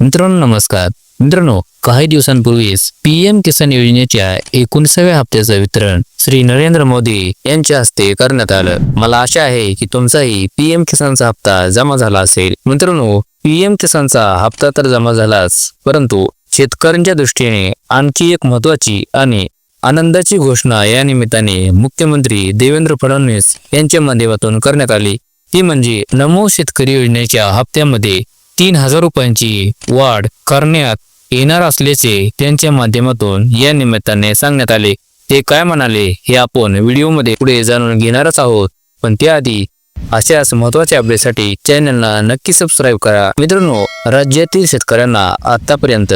मित्रांनो नमस्कार. मित्रांनो काही दिवसांपूर्वीच पीएम किसान योजनेच्या एकोणीसाव्या हप्त्याचं वितरण श्री नरेंद्र मोदी यांच्या हस्ते करण्यात आलं. मला आशा आहे की तुमचाही पीएम किसानचा हप्ता जमा झाला असेल. मित्रांनो पीएम किसानचा हप्ता तर जमा झालाच परंतु शेतकऱ्यांच्या दृष्टीने आणखी एक महत्वाची आणि आनंदाची घोषणा या निमित्ताने मुख्यमंत्री देवेंद्र फडणवीस यांच्या माध्यमातून करण्यात आली. ती म्हणजे नमो शेतकरी योजनेच्या हप्त्यामध्ये तीन हजार रुपयांची वाढ करण्यात येणार असल्याचे त्यांच्या माध्यमातून या निमित्ताने सांगण्यात आले. ते काय म्हणाले हे आपण व्हिडिओमध्ये पुढे जाणून घेणारच आहोत. पण त्याआधी अशाच महत्त्वाच्या अपडेटसाठी चॅनलला नक्की सबस्क्राईब करा. मित्रांनो राज्यातील शेतकऱ्यांना आतापर्यंत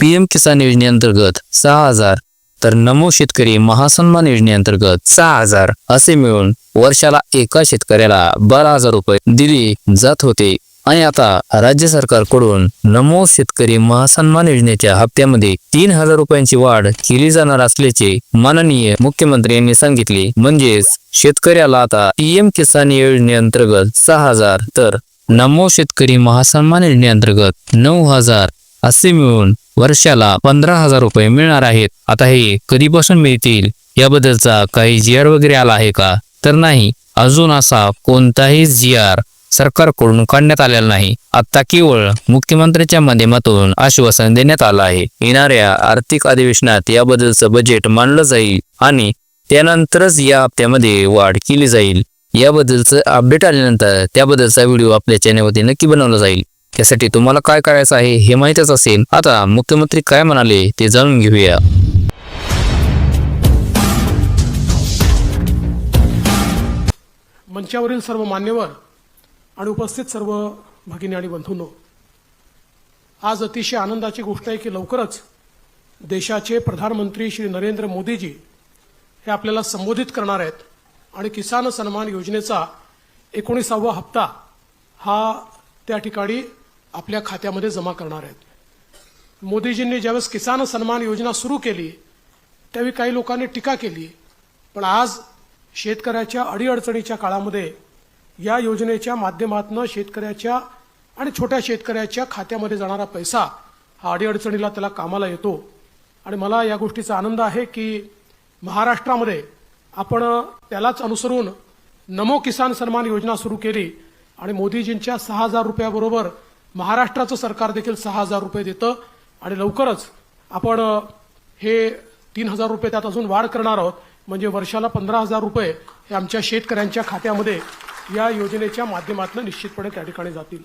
पीएम किसान योजनेअंतर्गत सहा हजार तर नमो शेतकरी महासन्मान योजनेअंतर्गत सहा हजार असे मिळून वर्षाला एका शेतकऱ्याला बारा हजार रुपये दिले जात होते. आणि आता राज्य सरकारकडून नमो शेतकरी महासन्मान योजनेच्या हप्त्यामध्ये तीन हजार रुपयांची वाढ केली जाणार असल्याचे माननीय मुख्यमंत्री यांनी सांगितले. म्हणजेच शेतकऱ्याला आता पीएम किसान योजनेअंतर्गत सहा हजार तर नमो शेतकरी महासन्मान योजनेअंतर्गत नऊ हजार असे मिळून वर्षाला पंधरा हजार रुपये मिळणार आहेत. आता हे कधीपासून मिळतील याबद्दलचा काही जी आर वगैरे आला आहे का? तर नाही अजून असा कोणताही जी आर सरकारकडून काढण्यात आलेला नाही. आता केवळ मुख्यमंत्र्यांच्या माध्यमातून आश्वासन देण्यात आलं आहे. येणाऱ्या आर्थिक अधिवेशनात याबद्दलचं बजेट मांडलं जाईल आणि त्यानंतरच या हप्त्यामध्ये वाढ केली जाईल. याबद्दलचं अपडेट आल्यानंतर त्याबद्दलचा व्हिडिओ आपल्या चॅनलवरती नक्की बनवला जाईल. त्यासाठी तुम्हाला काय करायचं आहे हे माहीतच असेल. आता मुख्यमंत्री काय म्हणाले ते जाणून घेऊया. मंचावरील सर्व मान्यवर आणि उपस्थित सर्व भगिनी आणि बंधूंनो आज अतिशय आनंदाची गोष्ट आहे की लवकरच देशाचे प्रधानमंत्री श्री नरेंद्र मोदीजी हे आपल्याला संबोधित करणार आहेत आणि किसान सन्मान योजनेचा एकोणीसावा हप्ता हा त्या ठिकाणी आपल्या खात्यामध्ये जमा करणार आहेत. मोदीजींनी ज्यावेळेस किसान सन्मान योजना सुरू केली त्यावेळी काही लोकांनी टीका केली पण आज शेतकऱ्याच्या अडीअडचणीच्या काळामध्ये या योजनेच्या माध्यमातून शेतकऱ्याच्या आणि छोट्या शेतकऱ्याच्या खात्यामध्ये जाणारा पैसा हा अडीअडचणीला त्याला कामाला येतो. आणि मला या गोष्टीचा आनंद आहे की महाराष्ट्रामध्ये आपण त्यालाच अनुसरून नमो किसान सन्मान योजना सुरू केली आणि मोदीजींच्या सहा हजार रुपयाबरोबर महाराष्ट्राचं सरकार देखील सहा हजार रुपये देतं आणि लवकरच आपण हे तीन हजार रुपये त्यात अजून वाढ करणार आहोत. म्हणजे वर्षाला पंधरा हजार रुपये हे आमच्या शेतकऱ्यांच्या खात्यामध्ये या योजनेच्या माध्यमातून निश्चितपणे त्या ठिकाणी जातील.